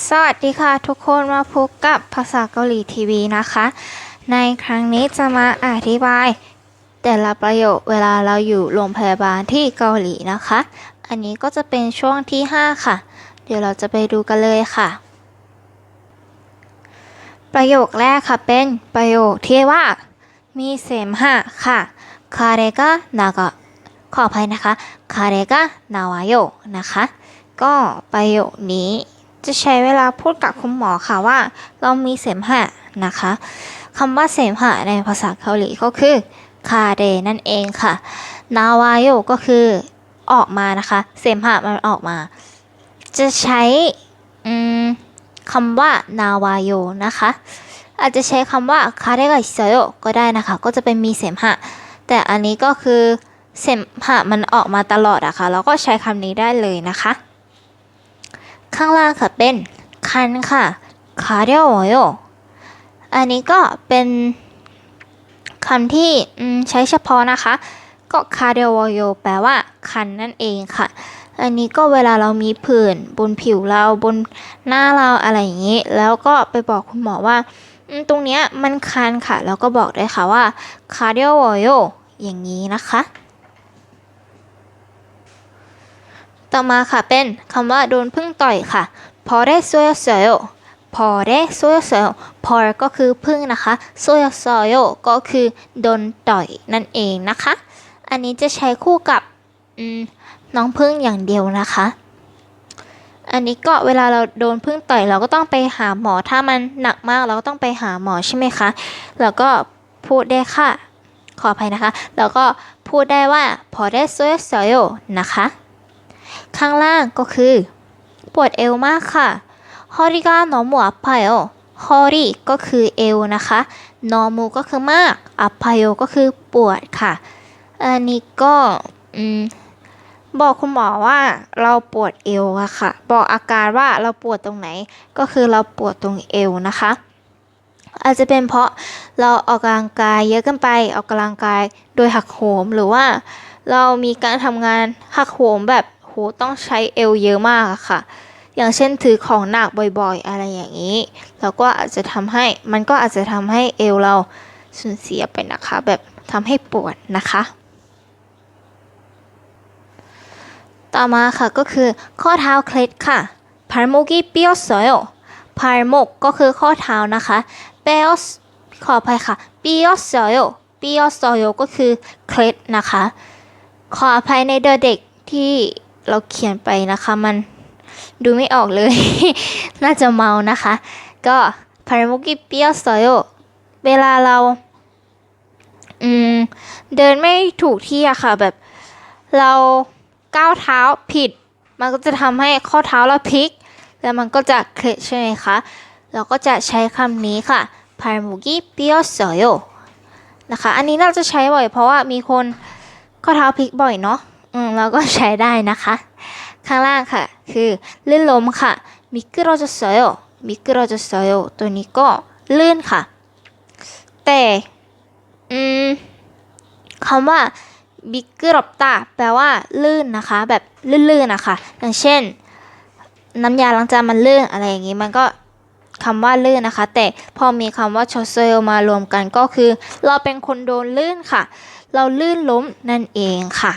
สวัสดีค่ะทุกคนมาพบกับภาษาเกาหลีทีวีนะคะ ในครั้งนี้จะมาอธิบาย แต่ละประโยคเวลาเราอยู่โรงพยาบาลที่เกาหลีนะคะ อันนี้ก็จะเป็นช่วงที่ 5 ค่ะ เดี๋ยวเราจะไปดูกันเลยค่ะ ประโยคแรกค่ะเป็นประโยคที่ว่า มีเสมหะค่ะคาเรกะนากะขออภัยนะคะคาเรกะนาวาโยนะคะ ก็ประโยคนี้ จะใช้เวลาพูดกับคุณหมอค่ะว่า เรามีเสมหะนะคะคำว่าเสมหะในภาษาเกาหลีก็คือคาเดนั่นเองค่ะ นาวาโยก็คือออกมานะคะ เสมหะมันออกมา จะใช้คำว่านาวาโยนะคะ อาจจะใช้คำว่าคาเดกะอิโซโยก็ได้นะคะ ก็จะเป็นมีเสมหะ แต่อันนี้ก็คือเสมหะมันออกมาตลอดอะค่ะเราก็ใช้คำนี้ได้เลยนะคะ ข้างล่างค่ะเป็นคันค่ะคาเรียวโยอันนี้ก็เป็นคำที่ใช้เฉพาะนะคะ ก็คาเรียวโยแปลว่า คันนั่นเองค่ะ อันนี้ก็เวลาเรามีผื่นบนผิวเราบนหน้าเราอะไรอย่างนี้ แล้วก็ไปบอกคุณหมอว่าตรงเนี้ยมันคันค่ะ แล้วก็บอกได้ค่ะว่าคาเรียวโยอย่างนี้นะคะ ต่อมาค่ะเป็นคำว่าโดนพึ่งต่อยค่ะพอได้ซวยเซโยพอได้ซวยเซโยพอก็คือพึ่งนะคะซวยเซโยก็คือโดนต่อยนั่นเองนะคะ อันนี้จะใช้คู่กับน้องพึ่งอย่างเดียวนะคะ อันนี้ก็เวลาเราโดนพึ่งต่อยเราก็ต้องไปหาหมอถ้ามันหนักมากเราก็ต้องไปหาหมอใช่ไหมคะแล้วก็พูดได้ค่ะขออภัยนะคะ แล้วก็พูดได้ว่าพอได้ซวยเซโยนะคะ ข้างล่างก็คือ ปวดเอวมากค่ะฮอริกาโนมูอัปพายฮอริก็คือเอวนะคะนอมูก็คือมาก อัปพายก็คือปวดค่ะ อันนี้ก็บอกคุณหมอว่าเราปวดเอวอะค่ะ บอกอาการว่าเราปวดตรงไหน ก็คือเราปวดตรงเอวนะคะ อาจจะเป็นเพราะเราออกกำลังกายเยอะเกินไป ออกกำลังกายโดยหักโหมหรือว่าเรามีการทำงานหักโหมแบบ โหต้องใช้เอวเยอะมากค่ะ อย่างเช่นถือของหนักบ่อยๆ อะไรอย่างนี้ แล้วก็อาจจะทำให้มันก็อาจจะทำให้เอวเราสูญเสียไปนะคะ แบบทำให้ปวดนะคะ ต่อมาค่ะก็คือข้อเท้าเคล็ดค่ะพาร์โมกิเปียสโยพาร์โมกก็คือข้อเท้านะคะเปียสขออภัยค่ะเปียสโยเปียสโยก็คือเคล็ดนะคะ ขออภัยในเด็กที่ เราเขียนไปนะคะ มันดูไม่ออกเลย น่าจะเมานะคะ ก็พารามุกิเปียสโยเวลาเราอืมเดินไม่ถูกที่อะค่ะ แบบเราก้าวเท้าผิด มันก็จะทำให้ข้อเท้าเราพลิก แล้วมันก็จะเคล็ดใช่ไหมคะ เราก็จะใช้คำนี้ค่ะพารามุกิเปียสโยนะคะ อันนี้เราจะใช้บ่อยเพราะว่ามีคนข้อเท้าพลิกบ่อยเนาะ อืมเราก็ใช้ได้นะคะ ข้างล่างค่ะ คือลื่นล้มค่ะมิกโรจะเซโยมิกโรจะเซโยตัวนี้ก็ลื่นค่ะ แต่อืมคำว่าบิกรอบตาแปลว่า ลื่นนะคะ แบบลื่นๆนะคะอย่างเช่น น้ำยาล้างจานมันลื่นอะไรอย่างนี้มันก็คำว่าลื่นนะคะ แต่พอมีคำว่าชอเซลมารวมกันก็คือ เราเป็นคนโดนลื่นค่ะ เราลื่นล้มนั่นเองค่ะ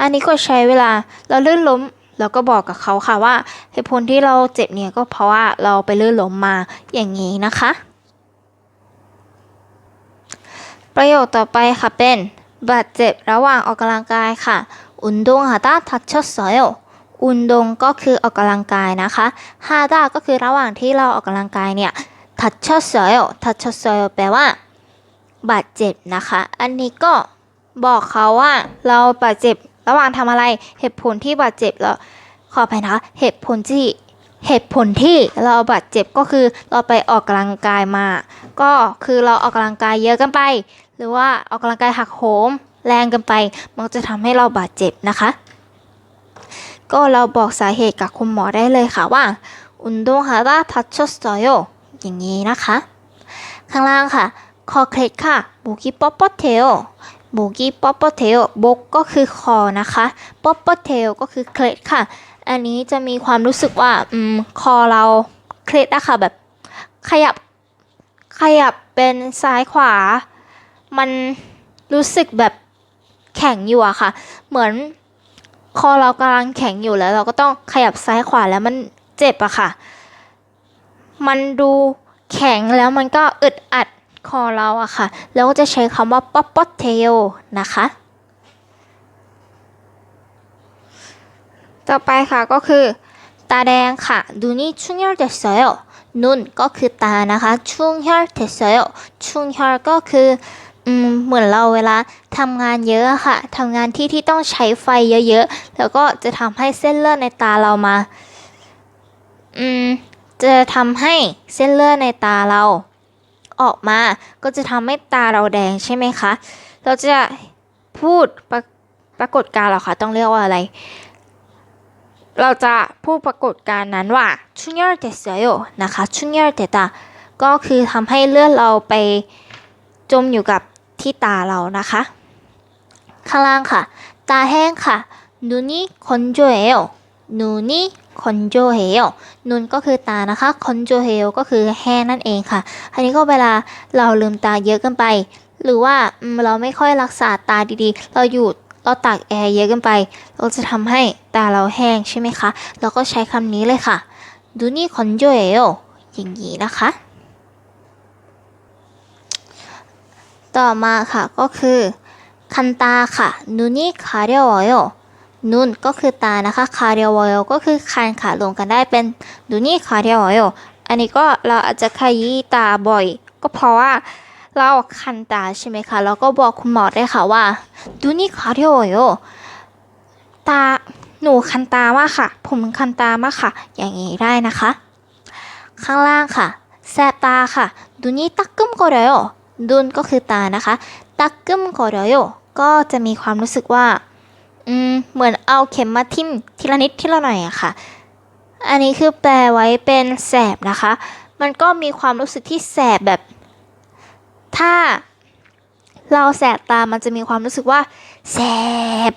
อันนี้ก็ใช้เวลาเราลื่นล้มเราก็บอกกับเขาค่ะว่าเหตุผลที่เราเจ็บเนี่ยก็เพราะว่าเราไปลื่นล้มมาอย่างนี้นะคะ ประโยคต่อไปค่ะเป็นบาดเจ็บระหว่างออกกำลังกายค่ะ อุนดงฮาตาทัชชอสโยอุนดงก็คือออกกำลังกายนะคะฮาตาก็คือระหว่างที่เราออกกำลังกายเนี่ยทัชชอสโยทัชชอสโยแปลว่า บาดเจ็บนะคะ อันนี้ก็บอกเขาว่าเราบาดเจ็บ ระหว่างทำอะไรเหตุผลที่บาดเจ็บแล้วขออภัยนะคะเหตุผลที่เหตุผลที่เราบาดเจ็บก็คือเราไปออกกำลังกายมา ก็คือเราออกกำลังกายเยอะเกันไป หรือว่าออกกำลังกายหักโหมแรงเกันไป มันจะทำให้เราบาดเจ็บนะคะ ก็เราบอกสาเหตุกับคุณหมอได้เลยค่ะว่าอุนโดฮาราทัชชโซโยอย่างนี้นะคะ ข้างล่างค่ะคอเคล็ดค่ะมูกิป๊อปป๊อเทล โบกี้ป๊อปเปอร์เทลบกก็คือคอนะคะป๊อปเปอร์เทลก็คือเคล็ดค่ะ อันนี้จะมีความรู้สึกว่าอืมคอเราเคล็ดอะค่ะแบบขยับขยับเป็นซ้ายขวา มันรู้สึกแบบแข็งอยู่อะค่ะ เหมือนคอเรากำลังแข็งอยู่แล้ว เราก็ต้องขยับซ้ายขวาแล้วมันเจ็บอะค่ะ มันดูแข็งแล้วมันก็อึดอัด คอเราอะค่ะแล้วก็จะใช้คำว่า pop pop tail นะคะ ต่อไปค่ะก็คือ ตาแดงค่ะดูนี่ชุ่งเยเดสโยนุ่นก็คือตานะคะชุ่งเยเดสโยชุ่งเยก็คืออืมเหมือนเราเวลาทำงานเยอะค่ะทำงานที่ที่ต้องใช้ไฟเยอะๆ แล้วก็จะทำให้เส้นเลือดในตาเรามาอืมจะทำให้เส้นเลือดในตาเรา ออกมา ก็จะทำให้ตาเราแดงใช่ไหมคะ เราจะพูดปราปรากฏการณ์เหรอคะต้องเรียกว่าอะไร เราจะพูดปรากฏการณ์นั้นว่าชุนยอเตเซโยนะคะชุนยอเตตาก็คือทำให้เลือดเราไปจมอยู่กับที่ตาเรานะคะ ข้างล่างค่ะ ตาแห้งค่ะนูนี่คอนโจเอลนูนี่ คอนโจเฮลนุนก็คือตานะคะคอนโจเฮลก็คือแห้งนั่นเองค่ะอันนี้ก็เวลาเราลืมตาเยอะเกินไป หรือว่าเราไม่ค่อยรักษาตาดีๆ เราอยู่เราตากแอร์เยอะเกินไป เราจะทำให้ตาเราแห้งใช่ไหมคะ เราก็ใช้คำนี้เลยค่ะดูนี่คอนโจเอลอย่างนี้นะคะ ต่อมาค่ะก็คือคันตาค่ะนูนี่คาเรียวโย นุนก็คือตานะคะคาเรียวโยก็คือคันค่ะรวมกันได้เป็นดูนี่คาเรียวโยอันนี้ก็เราอาจจะขยี้ตาบ่อย ก็เพราะว่าเราคันตาใช่ไหมคะเราก็บอกคุณหมอได้ค่ะว่า ดูนี่คาเรียวโยตาหนูคันตามากค่ะ ผมคันตามากค่ะ อย่างนี้ได้นะคะ ข้างล่างค่ะ แสบตาค่ะ ดูนี่ตักกึมกอเรโยดุนก็คือตานะคะ ตักกึมกอเรโยก็จะมีความรู้สึกว่า อืมเหมือนเอาเข็มมาทิ่มทีละนิดทีละหน่อยอะค่ะ อันนี้คือแปลไว้เป็นแสบนะคะ มันก็มีความรู้สึกที่แสบแบบ ถ้าเราแสบตามันจะมีความรู้สึกว่าแสบ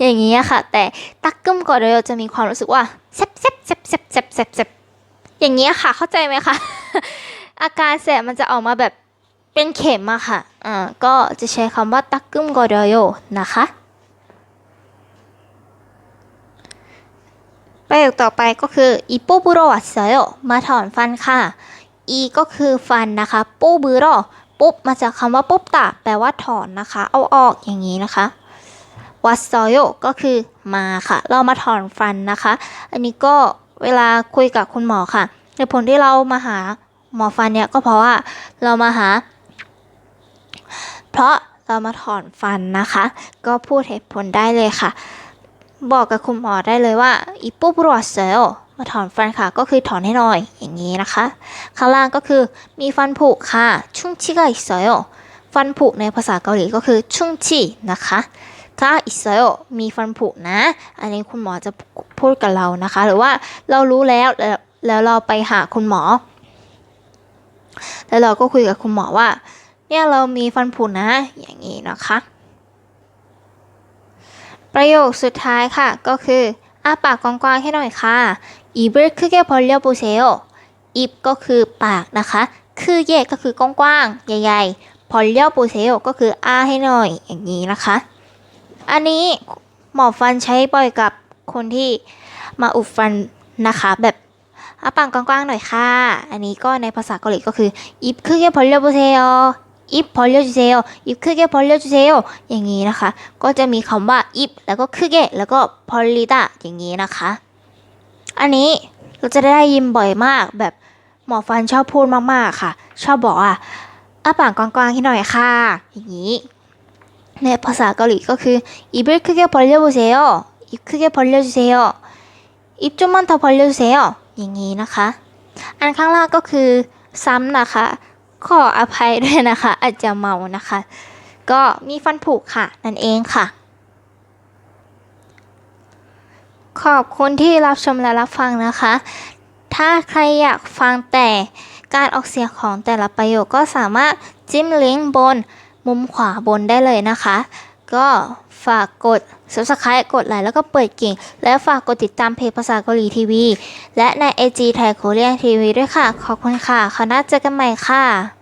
อย่างนี้ค่ะ แต่ตักกึมกอเรโยจะมีความรู้สึกว่าแสบแสบแสบแสบแสบแสบแสบอย่างนี้ค่ะ เข้าใจไหมคะ อาการแสบมันจะออกมาแบบเป็นเข็มอะค่ะอ่าก็จะใช้คำว่าตักกึมกอเรโยนะคะ ประโยคต่อไปก็คืออีปูบุโรวัสโยมาถอนฟันค่ะอีก็คือฟันนะคะปูบุโรปุ๊บมาจากคำว่าปุ๊บตะแปลว่าถอนนะคะ เอาออกอย่างนี้นะคะวัสโยก็คือมาค่ะ เรามาถอนฟันนะคะ อันนี้ก็เวลาคุยกับคุณหมอค่ะเหตุผลที่เรามาหาหมอฟันเนี่ยก็เพราะว่าเรามาหา เพราะเรามาถอนฟันนะคะ ก็พูดเหตุผลได้เลยค่ะ บอกกับคุณหมอได้เลยว่าอีปุ๊บรอเซลมาถอนฟันค่ะก็คือถอนให้หน่อยอย่างนี้นะคะ ข้างล่างก็คือมีฟันผุค่ะ ชุงชิกะอิเซลฟันผุในภาษาเกาหลีก็คือชุงชินะคะกะอิเซลมีฟันผุนะ อันนี้คุณหมอจะพูดกับเรานะคะ หรือว่าเรารู้แล้วแล้วแล้วเราไปหาคุณหมอ แล้วเราก็คุยกับคุณหมอว่า เนี่ยเรามีฟันผุนะอย่างนี้นะคะ ประโยคสุดท้ายค่ะก็คืออ้าปากกว้างๆให้หน่อยค่ะอีเบิร์คือแก่พอลเลียวปูเซลออิบก็คือปากนะคะ คือเย่ก็คือกว้างๆใหญ่ๆพอลเลียวปูเซลก็คืออ้าให้หน่อยอย่างนี้นะคะ อันนี้หมอฟันใช้บ่อยกับคนที่มาอุดฟันนะคะ แบบอ้าปากกว้างๆหน่อยค่ะ อันนี้ก็ในภาษาเกาหลีก็คืออิบคือแก่พอลเลียวปูเซล 입 벌려주세요. 입 크게 벌려주세요. อย่างนี้นะคะ ก็จะมีคำว่า 입 แล้วก็ 크게 แล้วก็ 벌리다 อย่างนี้นะคะ อันนี้เราจะได้ยินบ่อยมากแบบหมอฟันชอบพูดมากๆค่ะ ชอบบอกว่าอ้าปากกว้างๆให้หน่อยค่ะ อย่างนี้ ในภาษาเกาหลีก็คือ 입을 크게 벌려보세요. 입 크게 벌려주세요. 입 좀만 더 벌려주세요. อย่างนี้นะคะ อันข้างล่างก็คือซ้ำนะคะ ขออภัยด้วยนะคะ อาจจะเมานะคะ ก็มีฟันผุค่ะ นั่นเองค่ะ ขอบคุณที่รับชมและรับฟังนะคะ ถ้าใครอยากฟังแต่การออกเสียงของแต่ละประโยคก็สามารถจิ้มลิงก์บนมุมขวาบนได้เลยนะคะ ก็ ฝากกด subscribe กดไลค์แล้วก็เปิดกิ่ง และฝากกดติดตามเพจภาษาเกาหลีทีวี และใน IG ไทยโคเรียนทีวีด้วยค่ะ ขอบคุณค่ะคราวหน้าเจอกันใหม่ค่ะ